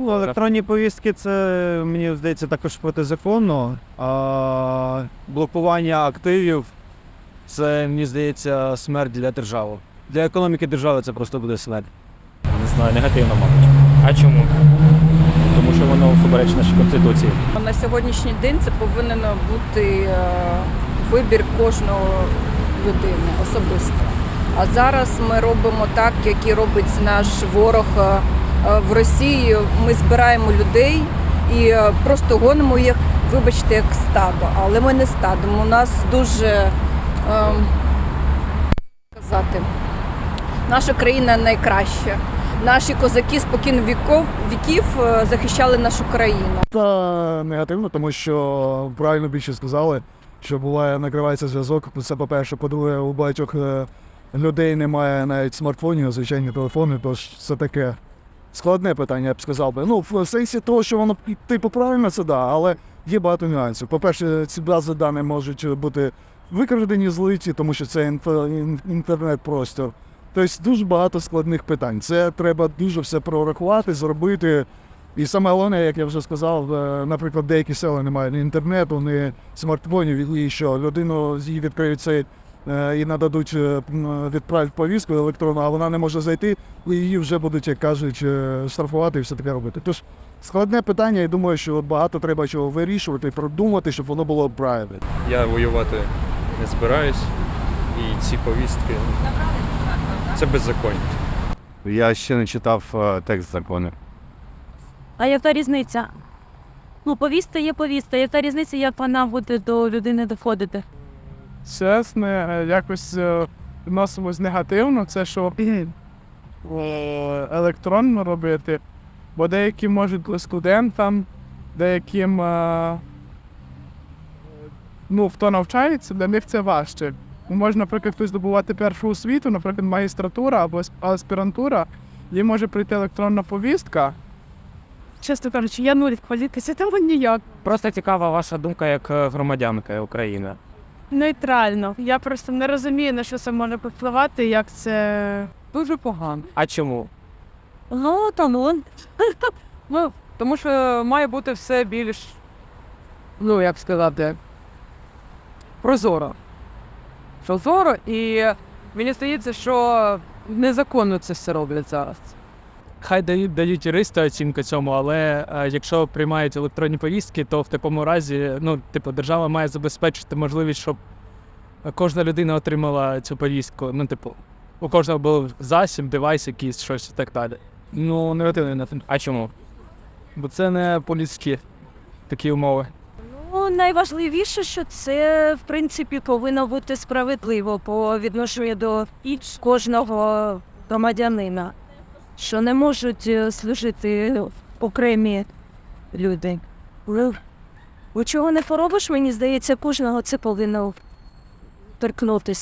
Ну, електронні повістки це мені здається також протизаконно. А блокування активів це мені здається смерть для держави. Для економіки держави це просто буде смерть. Не знаю, негативно, мабуть. А чому? Тому що воно суперечить нашій конституції. На сьогоднішній день це повинен бути е, вибір кожного людини особисто. А зараз ми робимо так, як і робить наш ворог е, в Росії. Ми збираємо людей і е, просто гонимо їх, вибачте, як стадо. Але ми не стадом. У нас дуже е, сказати, наша країна найкраща. Наші козаки спокійно віков віків е, захищали нашу країну. Та негативно, тому що правильно більше сказали, що буває накривається зв'язок. Це по-перше, по-друге, у багатьох е, людей немає навіть смартфонів, звичайні телефони, тож це таке складне питання, я б сказав би. Ну, в сенсі того, що воно типу правильно це да, але є багато нюансів. По-перше, ці бази даних можуть бути викрадені, злиті, тому що це інтернет-простір. Тобто дуже багато складних питань. Це треба дуже все прорахувати, зробити. І саме головне, як я вже сказав, е, наприклад, деякі села не мають ні інтернету, ні смартфонів, і що людину її відкриють цей і нададуть е, відправити повістку електронну, а вона не може зайти, і її вже будуть, як кажуть, е, штрафувати і все таке робити. Тож складне питання, і думаю, що багато треба чого вирішувати, продумати, щоб воно було правильно. Я воювати не збираюсь. І ці повістки ну, це беззаконня. Я ще не читав е, текст закону. А яка різниця? Ну, повістка є повістка. Яка різниця, як вона буде до людини доходити? Чесно, е, якось е, відносимось негативно, це що електронно робити, бо деякі можуть студентам, деяким, е, ну, хто навчається, для них це важче. Ну, Може, наприклад, хтось здобувати першу освіту, наприклад, магістратура або аспірантура, їм може прийти електронна повістка. Чесно кажучи, я нуль в політиці, тому ніяк. Просто цікава ваша думка як громадянка України. Нейтрально. Я просто не розумію, на що це може впливати, як це. Дуже погано. А чому? Ну, ну. Ну, тому що має бути все більш, ну як сказати, прозоро. Прозоро, і мені здається, що незаконно це все роблять зараз. Хай дають, дають юристи оцінку цьому, але е, якщо приймають електронні повістки, то в такому разі, ну, типу, держава має забезпечити можливість, щоб кожна людина отримала цю повістку. Ну, типу, у кожного був засіб, девайс якийсь, щось і так далі. Ну, негативний на А чому? бо це не поліцькі такі умови. Ну, найважливіше, що це, в принципі, повинно бути справедливо по відношенню до кожного громадянина, що не можуть е, служити окремі люди. Бо Чого не поробиш, мені здається, кожного це повинно торкнутися.